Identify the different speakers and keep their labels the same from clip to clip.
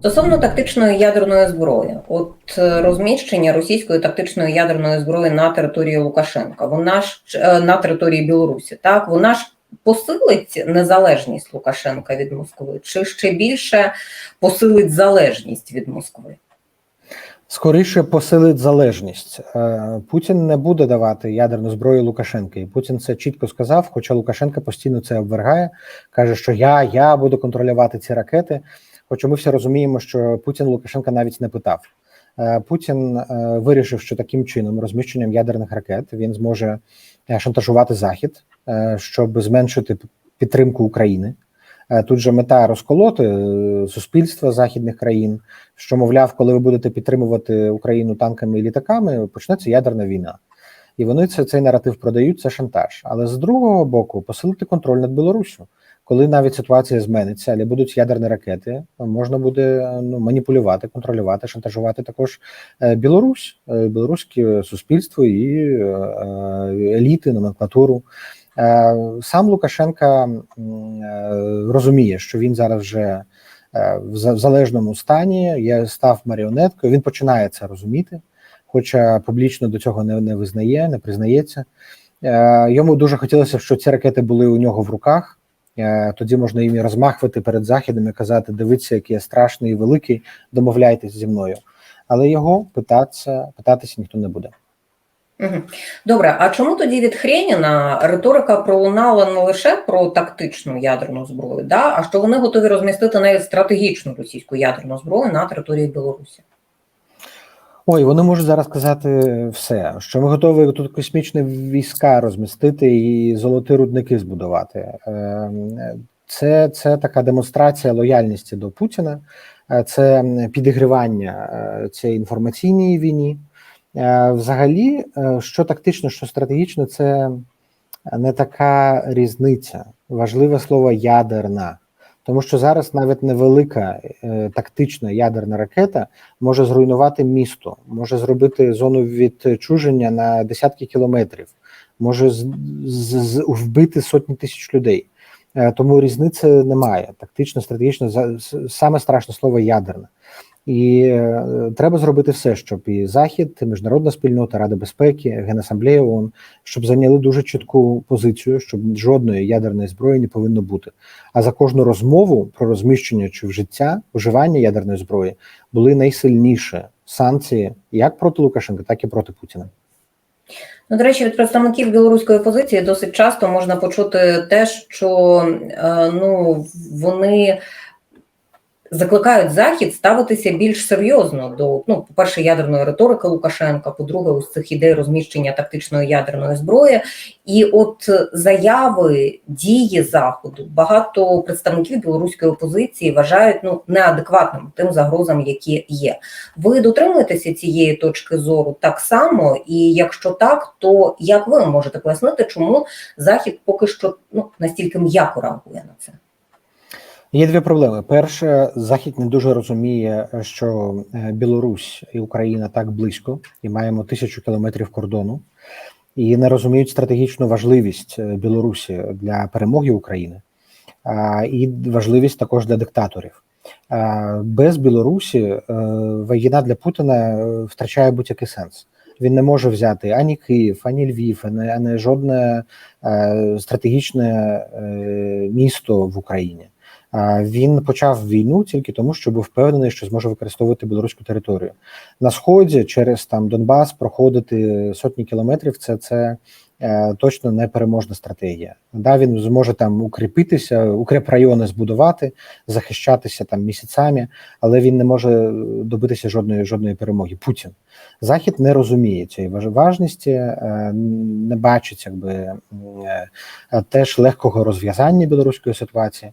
Speaker 1: Стосовно тактичної ядерної зброї, от е, розміщення російської тактичної ядерної зброї на території Лукашенка, вона ж е, на території Білорусі, так вона ж посилить незалежність Лукашенка від Москви, чи ще більше посилить залежність від Москви?
Speaker 2: Скоріше посилить залежність. Е, Путін не буде давати ядерну зброю Лукашенка. І Путін це чітко сказав. Хоча Лукашенко постійно це обвергає, каже, що я, я буду контролювати ці ракети. Хоча ми всі розуміємо, що Путін Лукашенка навіть не питав. Е, Путін е, вирішив, що таким чином, розміщенням ядерних ракет, він зможе е, шантажувати Захід, щоб зменшити підтримку України. Тут же мета розколоти суспільства західних країн, що мовляв, коли ви будете підтримувати Україну танками і літаками, почнеться ядерна війна. І вони це цей наратив продають, це шантаж. Але з другого боку, посилити контроль над Білоруссю. Коли навіть ситуація змениться, але будуть ядерні ракети, можна буде ну маніпулювати, контролювати, шантажувати також е, Білорусь, е, білоруське суспільство і е, еліти, номенклатуру. Сам Лукашенка розуміє, що він зараз вже в залежному стані, є став маріонеткою. Він починає це розуміти, хоча публічно до цього не, не визнає, не признається. Йому дуже хотілося, щоб ці ракети були у нього в руках. Е, Тоді можна їм розмахувати перед західом і казати: дивіться, який я страшний і великий, домовляйтесь зі мною. Але його питатися, питатися ніхто не буде.
Speaker 1: Добре, а чому тоді від Хреніна риторика пролунала не лише про тактичну ядерну зброю, да, а що вони готові розмістити навіть стратегічну російську ядерну зброю на території Білорусі?
Speaker 2: Ой, вони можуть зараз сказати все, що ми готові тут космічні війська розмістити і золоті рудники збудувати. Ем, Це, це така демонстрація лояльності до Путіна, е, це підігрівання е, цієї інформаційній війні. Е, Взагалі, що тактично, що стратегічно, це не така різниця. Важливе слово ядерна. Тому що зараз навіть невелика е, тактична ядерна ракета може зруйнувати місто, може зробити зону відчуження на десятки кілометрів, може з, з, з- вбити сотні тисяч людей. Е, Тому різниці немає. Тактично, стратегічно, саме страшне слово ядерна. І е, треба зробити все, щоб і Захід, і міжнародна спільнота, Рада безпеки, Генасамблея ООН, щоб зайняли дуже чітку позицію, щоб жодної ядерної зброї не повинно бути. А за кожну розмову про розміщення чи вжиття вживання ядерної зброї були найсильніші санкції як проти Лукашенка, так і проти Путіна.
Speaker 1: Ну, до речі, від представників білоруської опозиції досить часто можна почути те, що е, ну, вони закликають Захід ставитися більш серйозно до, ну, по-перше, ядерної риторики Лукашенка, по-друге, ось цих ідей розміщення тактичної ядерної зброї. І от заяви, дії Заходу багато представників білоруської опозиції вважають ну, неадекватними тим загрозам, які є. Ви дотримуєтеся цієї точки зору так само, і якщо так, то як ви можете пояснити, чому Захід поки що ну настільки м'яко реагує на це?
Speaker 2: Є дві проблеми. Перше, Захід не дуже розуміє, що е, Білорусь і Україна так близько, і маємо тисячу кілометрів кордону, і не розуміють стратегічну важливість е, Білорусі для перемоги України, і важливість також для диктаторів. Без Білорусі е, війна для Путіна втрачає будь-який сенс. Він не може взяти ані Київ, ані Львів, ані, ані жодне стратегічне місто в Україні. Він почав війну тільки тому, що був впевнений, що зможе використовувати білоруську територію на сході через там Донбас проходити сотні кілометрів. Це це е, точно непереможна стратегія. Да, він зможе там укріпитися, укрепрайони збудувати, захищатися там місяцями, але він не може добитися жодної жодної перемоги. Путін захід не розуміє цієї важ- важності, е, не бачить якби е, теж легкого розв'язання білоруської ситуації.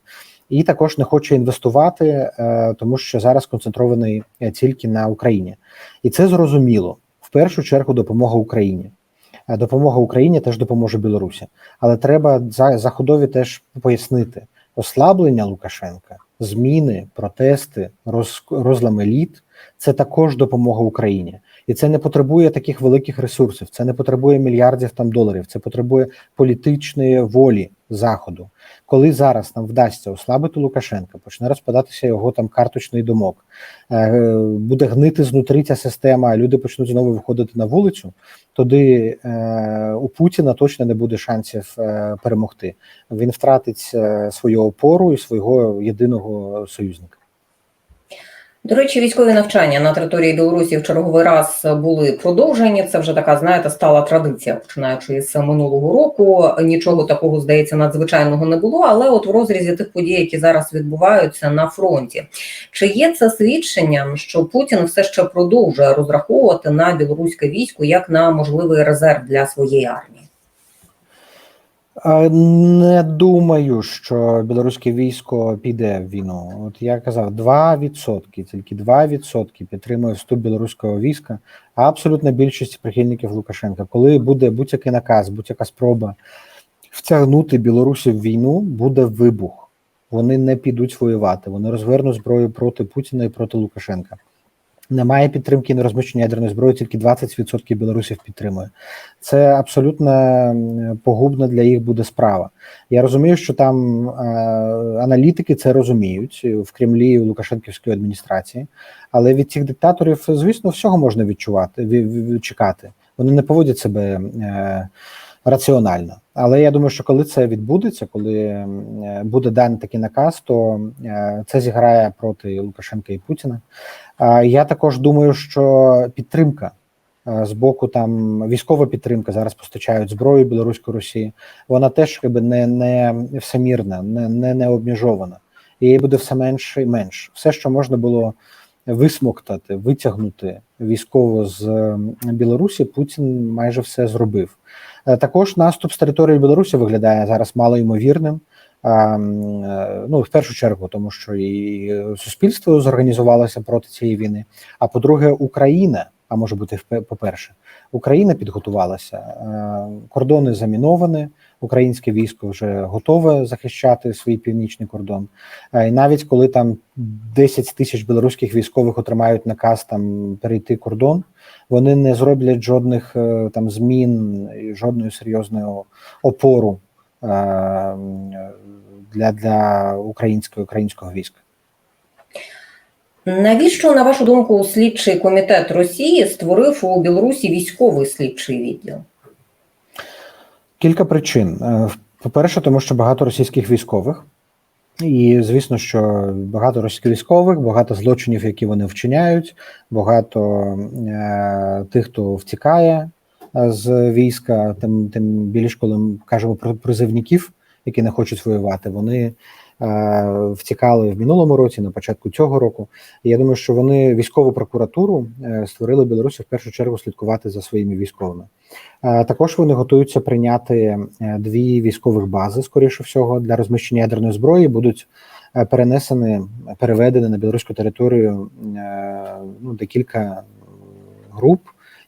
Speaker 2: І також не хоче інвестувати, е, тому що зараз концентрований е, тільки на Україні, і це зрозуміло. В першу чергу допомога Україні. Е, Допомога Україні теж допоможе Білорусі, але треба за заходові теж пояснити ослаблення Лукашенка, зміни, протести, роз, розлам еліт це також допомога Україні, і це не потребує таких великих ресурсів. Це не потребує мільярдів там доларів. Це потребує політичної волі Заходу, коли зараз нам вдасться ослабити Лукашенка, почне розпадатися його там карточний домок, е, буде гнити знутрі ця система, люди почнуть знову виходити на вулицю, тоді е, у Путіна точно не буде шансів е, перемогти. Він втратить е, свою опору і свого єдиного союзника.
Speaker 1: До речі, військові навчання на території Білорусі в черговий раз були продовжені. Це вже така, знаєте, стала традиція, починаючи з минулого року. Нічого такого здається надзвичайного не було. Але от в розрізі тих подій, які зараз відбуваються на фронті, чи є це свідченням, що Путін все ще продовжує розраховувати на білоруське військо як на можливий резерв для своєї армії?
Speaker 2: Не думаю, що білоруське військо піде в війну. От я казав, 2%, тільки 2% підтримує вступ білоруського війська, а абсолютна більшість прихильників Лукашенка. Коли буде будь-який наказ, будь-яка спроба втягнути білорусів в війну, буде вибух. Вони не підуть воювати. Вони розвернуть зброю проти Путіна і проти Лукашенка. Немає підтримки на розміщення ядерної зброї, тільки 20% білорусів підтримує. Це абсолютно погубна для їх буде справа. Я розумію, що там е, аналітики це розуміють в Кремлі і в адміністрації, але від цих диктаторів, звісно, всього можна відчувати, ві- ві- чекати. Вони не поводять себе е, раціонально. Але я думаю, що коли це відбудеться, коли е, буде даний такий наказ, то е, це зіграє проти Лукашенка і Путіна. Я також думаю, що підтримка е, з боку там військова підтримка зараз постачають зброю білоруської Росії. Вона теж якби не, не всемірна, не, не, не обмежована. І її буде все менше і менше. Все, що можна було висмоктати, витягнути військово з Білорусі, Путін майже все зробив. Е, Також наступ з території Білорусі виглядає зараз малоймовірним. ймовірним. е, Ну, в першу чергу, тому що і суспільство зорганізувалося проти цієї війни. А по-друге, Україна, а може бути по-перше, Україна підготувалася. Е, Кордони заміновані, українське військо вже готове захищати свій північний кордон. Е, І навіть коли там 10 тисяч білоруських військових отримають наказ там перейти кордон, вони не зроблять жодних е, там змін, жодної серйозної опору для, для українського українського війська.
Speaker 1: Навіщо, на вашу думку, слідчий комітет Росії створив у Білорусі військовий слідчий відділ?
Speaker 2: Кілька причин. Е, По-перше, тому що багато російських військових, і звісно, що багато російських військових, багато злочинів, які вони вчиняють, багато е, тих, хто втікає е, з війська, тим, тим більше, коли ми кажемо про призивників, які не хочуть воювати, вони втікали в минулому році, на початку цього року. І я думаю, що вони військову прокуратуру е, створили Білорусі в першу чергу слідкувати за своїми військовими. Е, Також вони готуються прийняти е, дві військових бази, скоріше всього, для розміщення ядерної зброї будуть е, перенесені, переведені на білоруську територію е, ну, декілька груп.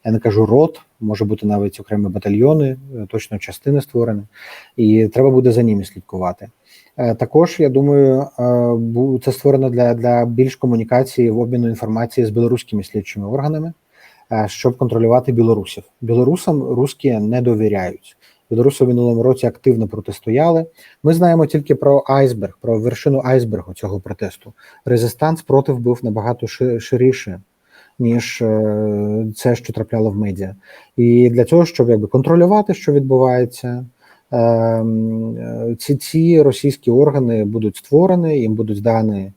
Speaker 2: Я не кажу рот, може бути навіть окремі батальйони, е, точно частини створені, і треба буде за ними слідкувати. Е, Також я думаю, е, це створено для, для більш комунікації в обміну інформації з білоруськими слідчими органами е, щоб контролювати білорусів. Білорусам русські не довіряють. Білоруси в минулому році активно протистояли. Ми знаємо тільки про айсберг, про вершину айсбергу цього протесту. Резистанс против був набагато ширіше, ніж це, що трапляло в медіа. І для цього, щоб якби контролювати, що відбувається. Е, м, е, Ці, ці російські органи будуть створені, їм будуть дані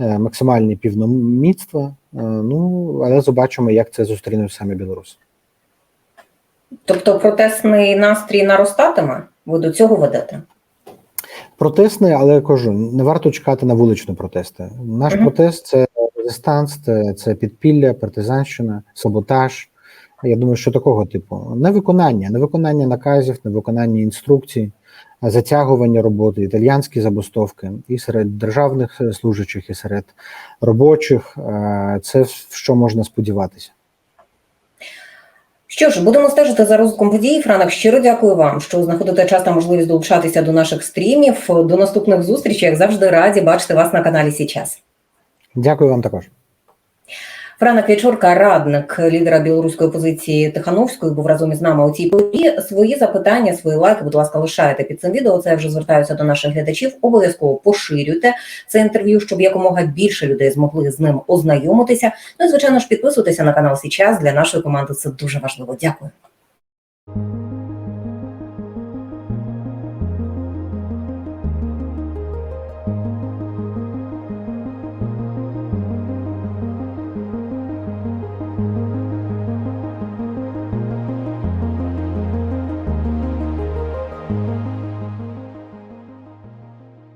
Speaker 2: е, максимальні півномітства. Е, Ну але побачимо, як це зустрінуть саме білоруси.
Speaker 1: Тобто протестний настрій наростатиме? Ви до цього ведете?
Speaker 2: Протестний, але я кажу, не варто чекати на вуличні протести. Наш
Speaker 1: Мгм.
Speaker 2: протест це резистанс, це підпілля, партизанщина, саботаж. Я думаю, що такого типу невиконання, невиконання наказів, невиконання інструкцій, затягування роботи, італіянські забастовки і серед державних служачих, і серед робочих. Е, Це в що можна сподіватися.
Speaker 1: Що ж, будемо стежити за розвитком подій. Франок, щиро дякую вам, що знаходите час та можливість долучатися до наших стрімів. До наступних зустрічей, як завжди, раді бачити вас на каналі Січас.
Speaker 2: Дякую вам також.
Speaker 1: Франа Квячорка, радник лідера білоруської опозиції Тихановської, був разом із нами у цій порі. Свої запитання, свої лайки, будь ласка, лишайте під цим відео. Це я вже звертаюся до наших глядачів. Обов'язково поширюйте це інтерв'ю, щоб якомога більше людей змогли з ним ознайомитися. Ну і звичайно ж підписуйтеся на канал Січас. Для нашої команди це дуже важливо. Дякую.